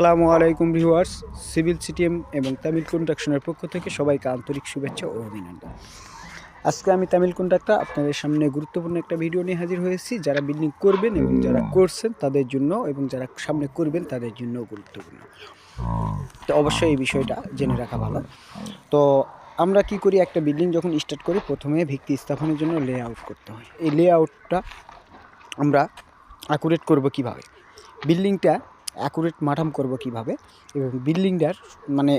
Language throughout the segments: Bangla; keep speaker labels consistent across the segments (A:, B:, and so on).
A: আসসালামু আলাইকুম ভিউয়ার্স, সিভিল সিটিএম এবং তামিল কন্ট্রাকশনের পক্ষ থেকে সবাইকে আন্তরিক শুভেচ্ছা ও অভিনন্দন। আজকে আমি তামিল কন্ট্রাক্টর আপনাদের সামনে গুরুত্বপূর্ণ একটা ভিডিও নিয়ে হাজির হয়েছি। যারা বিল্ডিং করবেন এবং যারা করছেন তাদের জন্য এবং যারা সামনে করবেন তাদের জন্য গুরুত্বপূর্ণ। তো অবশ্যই এই বিষয়টা জেনে রাখা ভালো। তো আমরা কি করি, একটা বিল্ডিং যখন স্টার্ট করি, প্রথমে ভিত্তি স্থাপনের জন্য লে আউট করতে হয়। এই লে আউটটা আমরা অ্যাকুরেট করব কীভাবে? বিল্ডিংটা অ্যাকুরেট মাঠাম করব কীভাবে? এবং বিল্ডিংটার মানে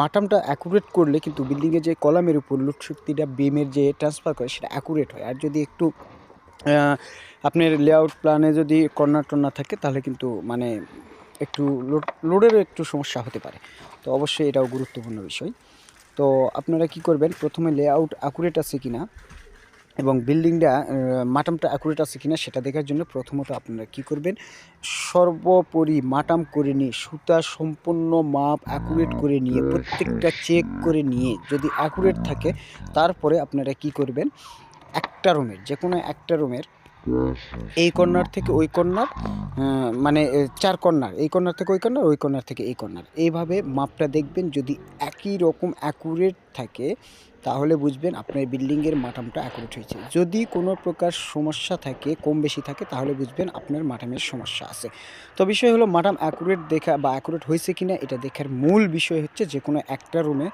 A: মাঠামটা অ্যাকুরেট করলে কিন্তু বিল্ডিংয়ের যে কলামের উপর লোড শক্তিটা বিমের যে ট্রান্সফার করে, সেটা অ্যাকুরেট হয়। আর যদি একটু আপনার লেআউট প্ল্যানে যদি কর্নার টর্নার থাকে, তাহলে কিন্তু মানে একটু লোড লোডেরও একটু সমস্যা হতে পারে। তো অবশ্যই এটাও গুরুত্বপূর্ণ বিষয়। তো আপনারা কি করবেন? প্রথমে লেআউট অ্যাকুরেট আছে কিনা? এবং বিল্ডিংটা মাটামটা অ্যাকুরেট আছে কিনা সেটা দেখার জন্য প্রথমত আপনারা কি করবেন, সর্বোপরি মাটাম করে নিয়ে, সুতা সম্পূর্ণ মাপ অ্যাকুরেট করে নিয়ে, প্রত্যেকটা চেক করে নিয়ে যদি অ্যাকুরেট থাকে, তারপরে আপনারা কি করবেন, একটা রুমের যে কোনো একটা রুমের এই কর্নার থেকে ওই কর্নার মানে চার কর্নার। এই কর্নার থেকে ওই কর্নার ওই কর্নার থেকে এই কর্নার। এইভাবে মাপটা দেখবেন যদি একই রকম অ্যাকুরেট থাকে, তাহলে বুঝবেন আপনার বিল্ডিংয়ের মাটামটা অ্যাকুরেট হয়েছে। যদি কোনো প্রকার সমস্যা থাকে, কম বেশি থাকে, তাহলে বুঝবেন আপনার মাটামের সমস্যা আছে। তো বিষয় হলো মাটাম অ্যাকুরেট দেখা বা অ্যাকুরেট হয়েছে কিনা, এটা দেখার মূল বিষয় হচ্ছে যে কোনো একটা রুমে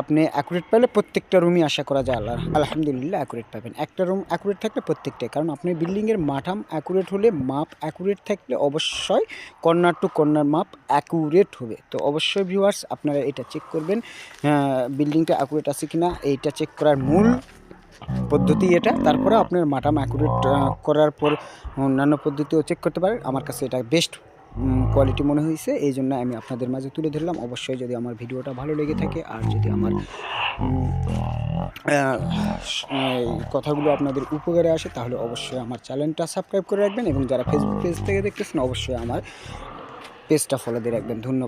A: আপনি অ্যাকুরেট পেলে প্রত্যেকটা রুমই আশা করা যায় আল্লাহ আলহামদুলিল্লাহ অ্যাকুরেট পাবেন। একটা রুম অ্যাকুরেট থাকলে প্রত্যেকটাই, কারণ আপনি বিল্ডিংয়ের মাঠাম অ্যাকুরেট হলে মাপ অ্যাকুরেট থাকলে অবশ্যই কর্নার টু কর্নার মাপ অ্যাকুরেট হবে। তো অবশ্যই ভিউয়ার্স আপনারা এটা চেক করবেন বিল্ডিংটা অ্যাকুরেট আছে কিনা, এইটা চেক করার মূল পদ্ধতি এটা। তারপরে আপনার মাটাম অ্যাকুরেট করার পর অন্যান্য পদ্ধতিও চেক করতে পারেন। আমার কাছে এটা বেস্ট কোয়ালিটি মনে হয়েছে। এই জন্য আমি আপনাদের মাঝে তুলে ধরলাম। অবশ্যই যদি আমার ভিডিওটা ভালো লেগে থাকে, আর যদি আমার কথাগুলো আপনাদের উপকারে আসে, তাহলে অবশ্যই আমার চ্যানেলটা সাবস্ক্রাইব করে রাখবেন এবং যারা ফেসবুক পেজ থেকে দেখতেছেন, অবশ্যই আমার পেজটা ফলো দিয়ে রাখবেন। ধন্যবাদ।